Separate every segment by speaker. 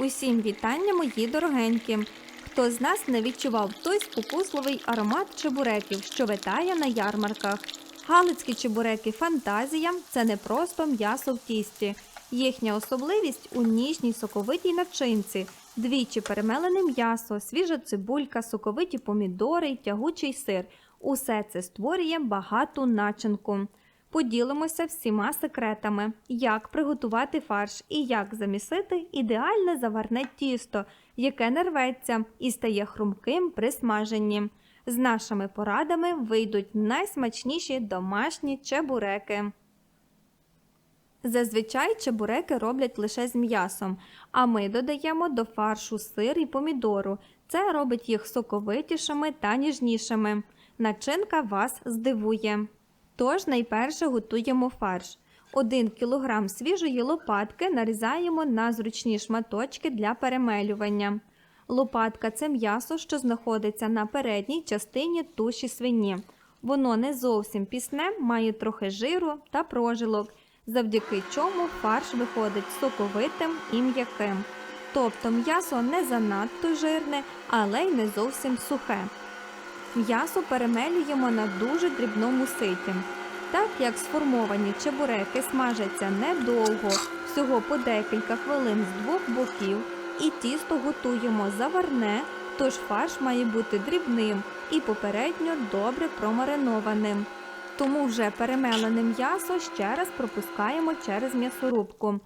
Speaker 1: Усім вітання, мої дорогенькі! Хто з нас не відчував той спокусливий аромат чебуреків, що витає на ярмарках? Галицькі чебуреки фантазія це не просто м'ясо в тісті. Їхня особливість у ніжній соковитій начинці, двічі перемелене м'ясо, свіжа цибулька, соковиті помідори й тягучий сир. Усе це створює багату начинку. Поділимося всіма секретами, як приготувати фарш і як замісити ідеальне заварне тісто, яке не рветься і стає хрумким при смаженні. З нашими порадами вийдуть найсмачніші домашні чебуреки. Зазвичай чебуреки роблять лише з м'ясом, а ми додаємо до фаршу сир і помідору. Це робить їх соковитішими та ніжнішими. Начинка вас здивує. Тож найперше готуємо фарш. 1 кг свіжої лопатки нарізаємо на зручні шматочки для перемелювання. Лопатка це м'ясо, що знаходиться на передній частині туші свині. Воно не зовсім пісне, має трохи жиру та прожилок, завдяки чому фарш виходить соковитим і м'яким. Тобто м'ясо не занадто жирне, але й не зовсім сухе. М'ясо перемелюємо на дуже дрібному ситі. Так як сформовані чебуреки смажаться недовго, всього по декілька хвилин з двох боків, і тісто готуємо заварне, тож фарш має бути дрібним і попередньо добре промаринованим. Тому вже перемелене м'ясо ще раз пропускаємо через м'ясорубку.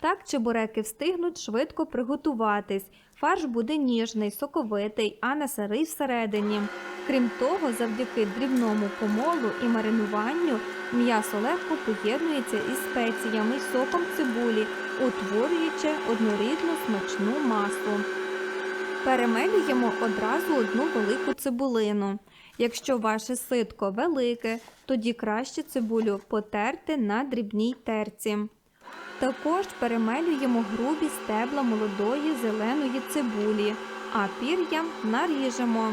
Speaker 1: Так чебуреки встигнуть швидко приготуватись. Фарш буде ніжний, соковитий, а не сирий всередині. Крім того, завдяки дрібному помолу і маринуванню м'ясо легко поєднується із спеціями й соком цибулі, утворюючи однорідну смачну масу. Перемелюємо одразу одну велику цибулину. Якщо ваше ситко велике, тоді краще цибулю потерти на дрібній терці. Також перемелюємо грубі стебла молодої зеленої цибулі, а пір'я наріжемо.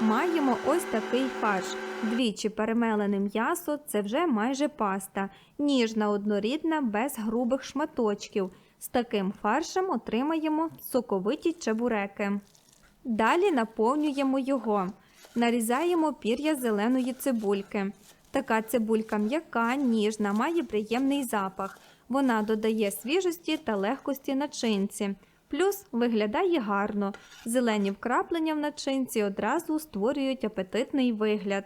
Speaker 1: Маємо ось такий фарш. Двічі перемелене м'ясо це вже майже паста, ніжна однорідна, без грубих шматочків. З таким фаршем отримаємо соковиті чебуреки. Далі наповнюємо його. Нарізаємо пір'я зеленої цибульки. Така цибулька м'яка, ніжна, має приємний запах. Вона додає свіжості та легкості начинці. Плюс виглядає гарно. Зелені вкраплення в начинці одразу створюють апетитний вигляд.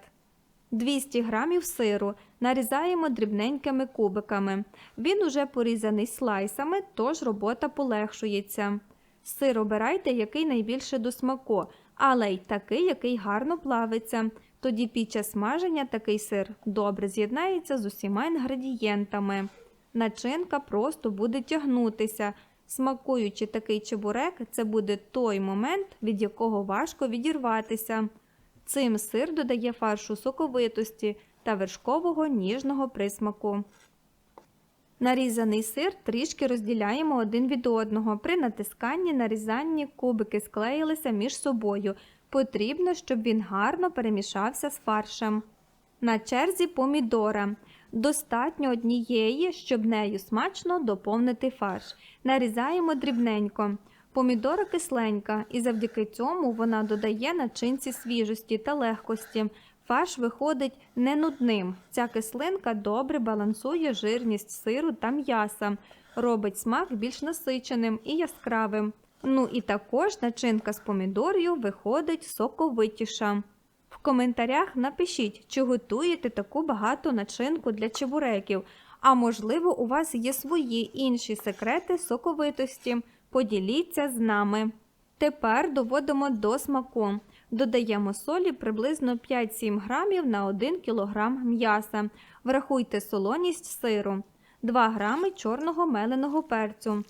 Speaker 1: 200 грамів сиру нарізаємо дрібненькими кубиками. Він уже порізаний слайсами, тож робота полегшується. Сир обирайте, який найбільше до смаку, але й такий, який гарно плавиться. Тоді під час смаження такий сир добре з'єднається з усіма інгредієнтами. Начинка просто буде тягнутися. Смакуючи такий чебурек, це буде той момент, від якого важко відірватися. Цим сир додає фаршу соковитості та вершкового ніжного присмаку. Нарізаний сир трішки розділяємо один від одного. При натисканні нарізанні кубики склеїлися між собою. Потрібно, щоб він гарно перемішався з фаршем. На черзі помідора. Достатньо однієї, щоб нею смачно доповнити фарш. Нарізаємо дрібненько. Помідора кисленька, і завдяки цьому вона додає начинці свіжості та легкості. Фарш виходить не нудним. Ця кислинка добре балансує жирність сиру та м'яса, робить смак більш насиченим і яскравим. Ну і також начинка з помідорою виходить соковитіша. В коментарях напишіть, чи готуєте таку багату начинку для чебуреків, а можливо, у вас є свої інші секрети соковитості. Поділіться з нами. Тепер доводимо до смаку. Додаємо солі приблизно 5-7 грамів на 1 кг м'яса. Врахуйте солоність сиру, 2 грами чорного меленого перцю.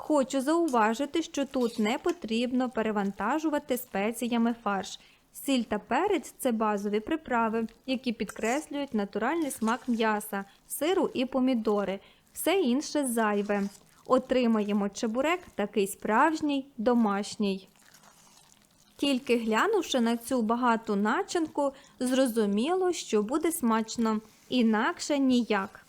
Speaker 1: Хочу зауважити, що тут не потрібно перевантажувати спеціями фарш. Сіль та перець це базові приправи, які підкреслюють натуральний смак м'яса, сиру і помідори. Все інше зайве. Отримаємо чебурек такий справжній, домашній. Тільки глянувши на цю багату начинку, зрозуміло, що буде смачно, інакше ніяк.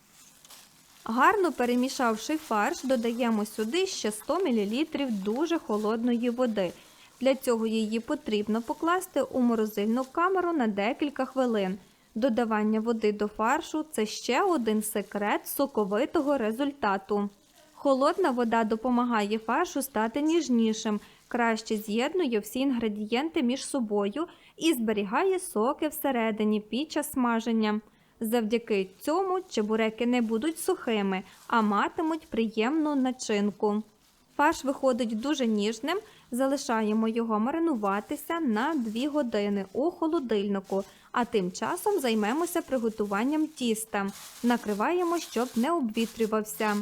Speaker 1: Гарно перемішавши фарш, додаємо сюди ще 100 мл дуже холодної води. Для цього її потрібно покласти у морозильну камеру на декілька хвилин. Додавання води до фаршу це ще один секрет соковитого результату. Холодна вода допомагає фаршу стати ніжнішим, краще з'єднує всі інгредієнти між собою і зберігає соки всередині під час смаження. Завдяки цьому чебуреки не будуть сухими, а матимуть приємну начинку. Фарш виходить дуже ніжним, залишаємо його маринуватися на 2 години у холодильнику, а тим часом займемося приготуванням тіста. Накриваємо, щоб не обвітрювався.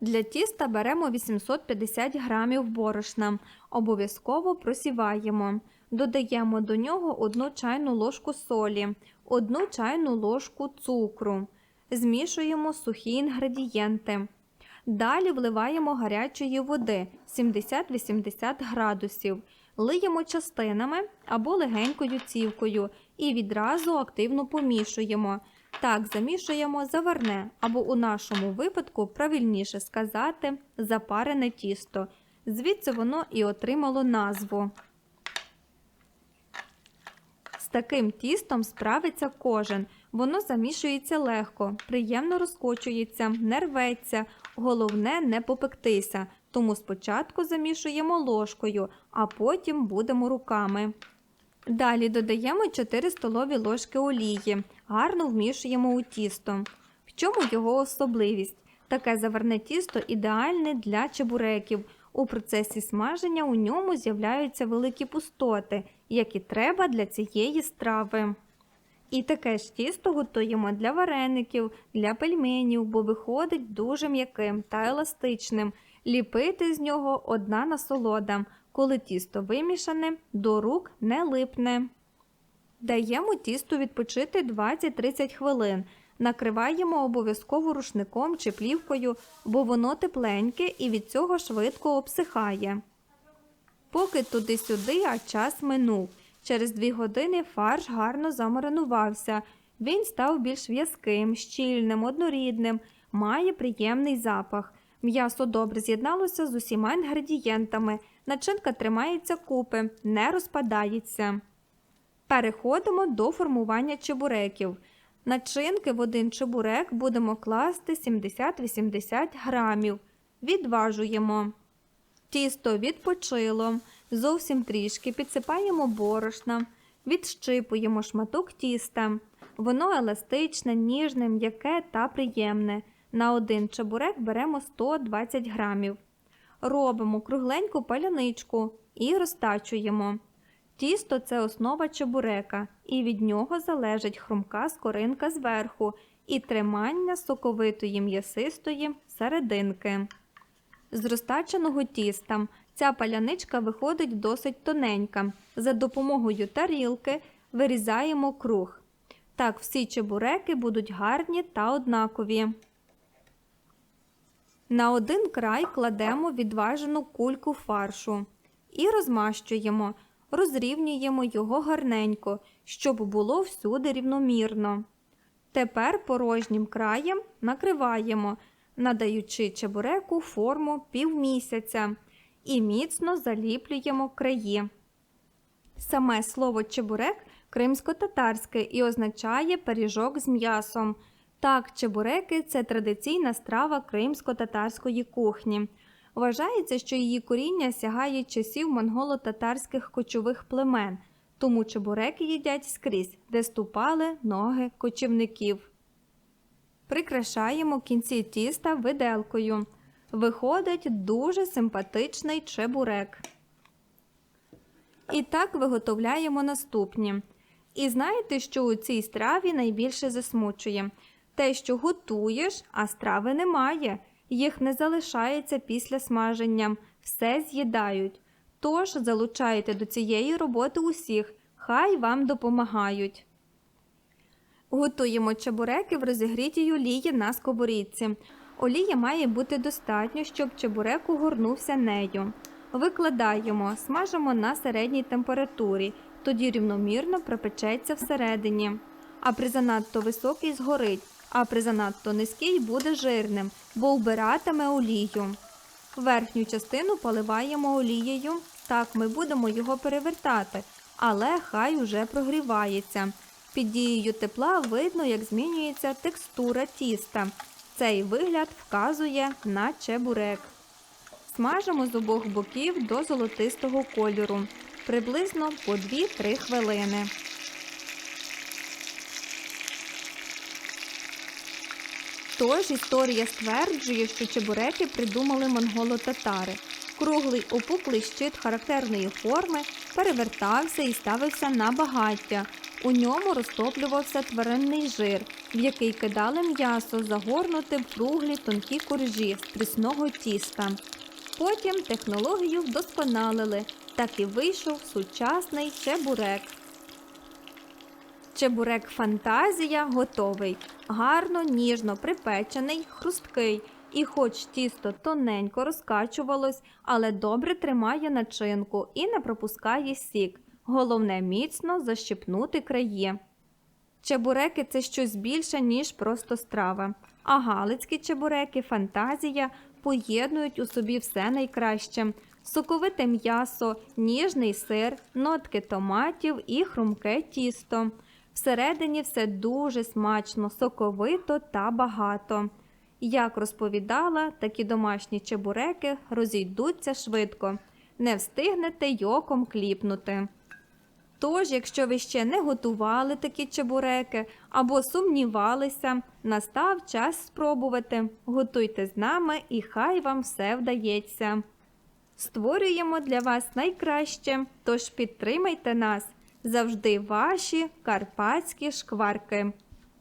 Speaker 1: Для тіста беремо 850 грамів борошна. Обов'язково просіваємо. Додаємо до нього 1 чайну ложку солі, 1 чайну ложку цукру. Змішуємо сухі інгредієнти. Далі вливаємо гарячої води 70-80 градусів. Лиємо частинами або легенькою цівкою і відразу активно помішуємо. Так замішуємо заварне, або у нашому випадку правильніше сказати запарене тісто. Звідси воно і отримало назву. З таким тістом справиться кожен. Воно замішується легко, приємно розкочується, не рветься, головне не попектися. Тому спочатку замішуємо ложкою, а потім будемо руками. Далі додаємо 4 столові ложки олії, гарно вмішуємо у тісто. В чому його особливість? Таке заварне тісто ідеальне для чебуреків. У процесі смаження у ньому з'являються великі пустоти, які треба для цієї страви. І таке ж тісто готуємо для вареників, для пельменів, бо виходить дуже м'яким та еластичним. Ліпити з нього одна насолода. Коли тісто вимішане, до рук не липне. Даємо тісту відпочити 20-30 хвилин. Накриваємо обов'язково рушником чи плівкою, бо воно тепленьке і від цього швидко обсихає. Поки туди-сюди, а час минув. Через дві години фарш гарно замаринувався. Він став більш в'язким, щільним, однорідним, має приємний запах. М'ясо добре з'єдналося з усіма інгредієнтами. Начинка тримається купи, не розпадається. Переходимо до формування чебуреків. Начинки в один чебурек будемо класти 70-80 грамів. Відважуємо. Тісто відпочило. Зовсім трішки підсипаємо борошна, відщипуємо шматок тіста. Воно еластичне, ніжне, м'яке та приємне. На один чебурек беремо 120 грамів. Робимо кругленьку паляничку і розтачуємо. Тісто це основа чебурека, і від нього залежить хрумка скоринка зверху і тримання соковитої м'ясистої серединки. З розтаченого тіста ця паляничка виходить досить тоненька. За допомогою тарілки вирізаємо круг. Так всі чебуреки будуть гарні та однакові. На один край кладемо відважену кульку фаршу і розмащуємо, розрівнюємо його гарненько, щоб було всюди рівномірно. Тепер порожнім краєм накриваємо, надаючи чебуреку форму півмісяця і міцно заліплюємо краї. Саме слово чебурек кримсько-татарське і означає пиріжок з м'ясом. Так, чебуреки це традиційна страва кримсько-татарської кухні. Вважається, що її коріння сягає часів монголо-татарських кочових племен, тому чебуреки їдять скрізь, де ступали ноги кочівників. Прикрашаємо кінці тіста виделкою. Виходить дуже симпатичний чебурек. І так виготовляємо наступні. І знаєте, що у цій страві найбільше засмучує? Те, що готуєш, а страви немає, їх не залишається після смаження, все з'їдають. Тож залучайте до цієї роботи усіх, хай вам допомагають. Готуємо чебуреки в розігрітій олії на сковорідці. Олія має бути достатньо, щоб чебурек угорнувся нею. Викладаємо, смажимо на середній температурі, тоді рівномірно пропечеться всередині. А при занадто високій згорить. а при занадто низький буде жирним, бо вбиратиме олію. Верхню частину поливаємо олією. Так ми будемо його перевертати, але хай уже прогрівається. Під дією тепла видно, як змінюється текстура тіста. Цей вигляд вказує на чебурек. Смажимо з обох боків до золотистого кольору, приблизно по 2-3 хвилини. Тож історія стверджує, що чебуреки придумали монголо-татари. Круглий опуклий щит характерної форми перевертався і ставився на багаття. У ньому розтоплювався тваринний жир, в який кидали м'ясо, загорнуте в круглі тонкі коржі з трісного тіста. Потім технологію вдосконалили, так і вийшов сучасний чебурек. Чебурек фантазія готовий. Гарно, ніжно припечений, хрусткий. І хоч тісто тоненько розкачувалось, але добре тримає начинку і не пропускає сік. Головне міцно защипнути краї. Чебуреки це щось більше, ніж просто страва. А галицькі чебуреки, фантазія поєднують у собі все найкраще: соковите м'ясо, ніжний сир, нотки томатів і хрумке тісто. Всередині все дуже смачно, соковито та багато. Як розповідала, такі домашні чебуреки розійдуться швидко, не встигнете й оком кліпнути. Тож, якщо ви ще не готували такі чебуреки або сумнівалися, настав час спробувати. Готуйте з нами і хай вам все вдається. Створюємо для вас найкраще, тож підтримайте нас завжди ваші карпатські шкварки.